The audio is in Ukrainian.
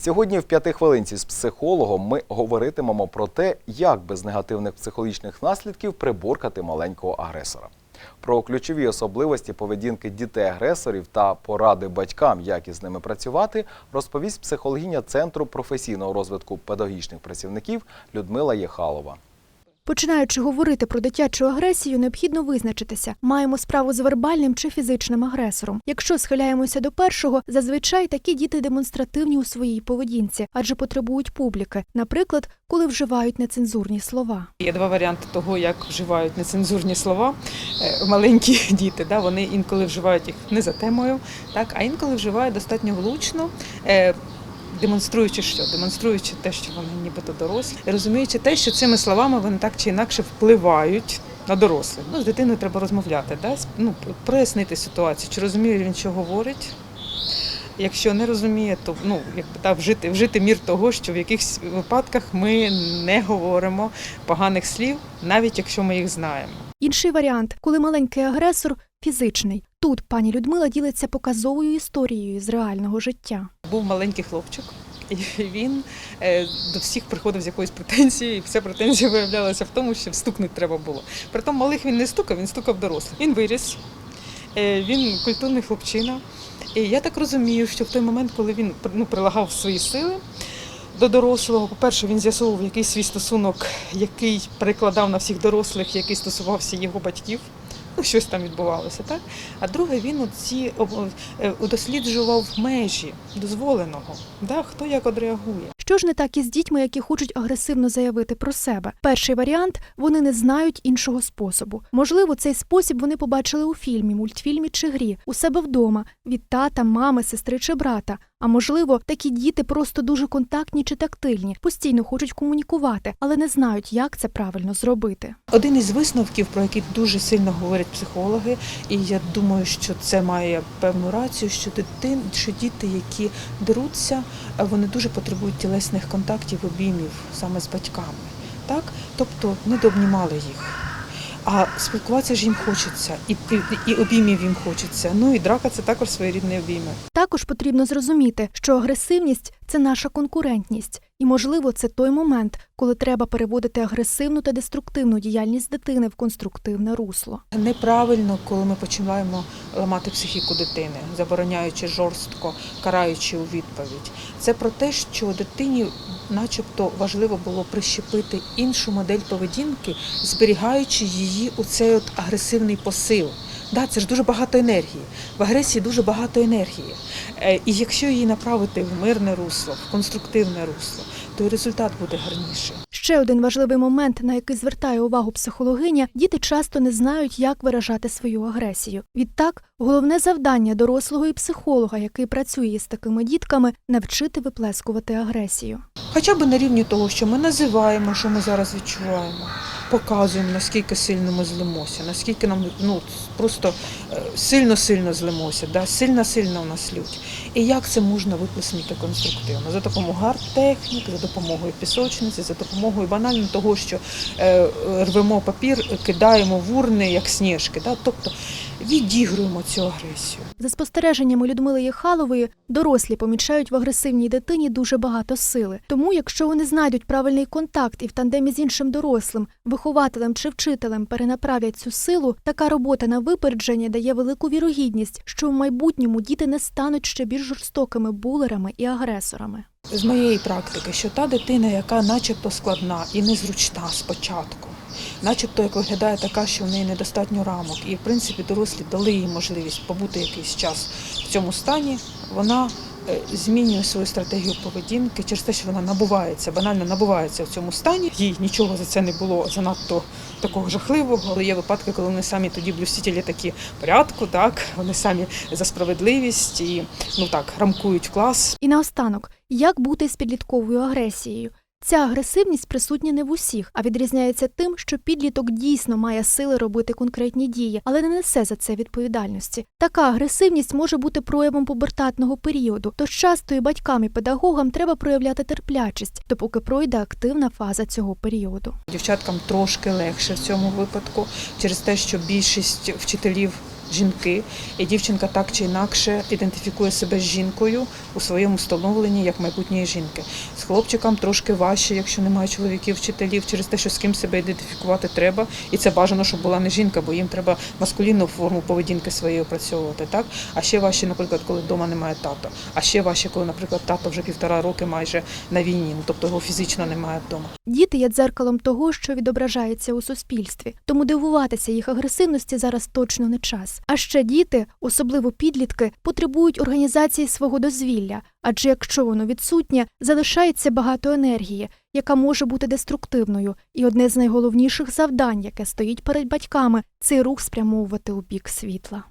Сьогодні в п'яти хвилинці з психологом ми говоритимемо про те, як без негативних психологічних наслідків приборкати маленького агресора. Про ключові особливості поведінки дітей-агресорів та поради батькам, як із ними працювати, розповість психологиня Центру професійного розвитку педагогічних працівників Людмила Єхалова. Починаючи говорити про дитячу агресію, необхідно визначитися, маємо справу з вербальним чи фізичним агресором. Якщо схиляємося до першого, зазвичай такі діти демонстративні у своїй поведінці, адже потребують публіки, наприклад, коли вживають нецензурні слова. Є два варіанти того, як вживають нецензурні слова Е, маленькі діти. Да, вони інколи вживають їх не за темою, так, а інколи вживають достатньо влучно. Демонструючи що? Демонструючи те, що вони нібито дорослі, розуміючи те, що цими словами вони так чи інакше впливають на дорослих. Ну, з дитиною треба розмовляти, да? ну, прояснити ситуацію, чи розуміє він, що говорить. Якщо не розуміє, то ну якби та вжити, вжити мір того, що в якихось випадках ми не говоримо поганих слів, навіть якщо ми їх знаємо. Інший варіант, коли маленький агресор фізичний. Тут пані Людмила ділиться показовою історією з реального життя. Був маленький хлопчик, і він е, до всіх приходив з якоюсь претензією, і вся претензія виявлялася в тому, що стукнути треба було. Притом малих він не стукав, він стукав дорослих. Він виріс, е, він культурний хлопчина. І я так розумію, що в той момент, коли він ну, прилагав свої сили до дорослого, по-перше, він з'ясовував якийсь свій стосунок, який перекладав на всіх дорослих, який стосувався його батьків. Ну, щось там відбувалося, так? А друге, він об- е, досліджував межі дозволеного, да? хто як одреагує. Що ж не так із дітьми, які хочуть агресивно заявити про себе? Перший варіант вони не знають іншого способу. Можливо, цей спосіб вони побачили у фільмі, мультфільмі чи грі, у себе вдома, від тата, мами, сестри чи брата. А можливо, такі діти просто дуже контактні чи тактильні, постійно хочуть комунікувати, але не знають, як це правильно зробити. Один із висновків, про який дуже сильно говорять психологи, і я думаю, що це має певну рацію, що дитин, що діти, які деруться, вони дуже потребують тілесних контактів, обіймів саме з батьками. Так? Тобто не дообнімали їх. А спілкуватися ж їм хочеться, і, і, обіймів їм хочеться. Ну і драка це також своєрідні обійми. Також потрібно зрозуміти, що агресивність це наша конкурентність, і можливо, це той момент, коли треба переводити агресивну та деструктивну діяльність дитини в конструктивне русло. Неправильно, коли ми починаємо ламати психіку дитини, забороняючи жорстко, караючи у відповідь. Це про те, що дитині, начебто, важливо було прищепити іншу модель поведінки, зберігаючи її у цей от агресивний посил. Да, це ж дуже багато енергії. В агресії дуже багато енергії. Е, І якщо її направити в мирне русло, в конструктивне русло, то і результат буде гарніший. Ще один важливий момент, на який звертає увагу психологиня, діти часто не знають, як виражати свою агресію. Відтак, головне завдання дорослого і психолога, який працює із такими дітками, навчити виплескувати агресію. Хоча б на рівні того, що ми називаємо, що ми зараз відчуваємо, показуємо, наскільки сильно ми злимося, наскільки нам ну, просто е, сильно-сильно злимося, да? сильно-сильно у нас лють. І як це можна виплеснути конструктивно? За допомогою арт-технік, за допомогою пісочниці, за допомогою банально того, що е, рвемо папір, кидаємо в урни, як сніжки. Да? Тобто відігруємо цю агресію. За спостереженнями Людмили Єхалової, дорослі помічають в агресивній дитині дуже багато сили. Тому, якщо вони знайдуть правильний контакт і в тандемі з іншим дорослим, вихователем чи вчителем перенаправлять цю силу, така робота на випередження дає велику вірогідність, що в майбутньому діти не стануть ще більш жорстокими булерами і агресорами. З моєї практики, що та дитина, яка начебто складна і незручна спочатку, начебто як виглядає така, що в неї недостатньо рамок, і в принципі дорослі дали їй можливість побути якийсь час в цьому стані, вона е, змінює свою стратегію поведінки через те, що вона набувається, банально набувається в цьому стані. Їй нічого за це не було занадто такого жахливого. Але є випадки, коли вони самі тоді блюстителі такі порядку, так вони самі за справедливість і ну так рамкують клас, І наостанок, як бути з підлітковою агресією? Ця агресивність присутня не в усіх, а відрізняється тим, що підліток дійсно має сили робити конкретні дії, але не несе за це відповідальності. Така агресивність може бути проявом пубертатного періоду, тож часто і батькам і педагогам треба проявляти терплячість, допоки пройде активна фаза цього періоду. Дівчаткам трошки легше в цьому випадку через те, що більшість вчителів жінки, і дівчинка так чи інакше ідентифікує себе з жінкою у своєму встановленні як майбутньої жінки. З хлопчиком трошки важче, якщо немає чоловіків, вчителів, через те, що з ким себе ідентифікувати треба. І це бажано, щоб була не жінка, бо їм треба маскулінну форму поведінки своєї опрацьовувати. Так? А ще важче, наприклад, коли вдома немає тата. А ще важче, коли, наприклад, тато вже півтора роки майже на війні, ну тобто його фізично немає вдома. Діти є дзеркалом того, що відображається у суспільстві, тому дивуватися їх агресивності зараз точно не час. А ще діти, особливо підлітки, потребують організації свого дозвілля, адже якщо воно відсутнє, залишається багато енергії, яка може бути деструктивною. І одне з найголовніших завдань, яке стоїть перед батьками, це рух спрямовувати у бік світла.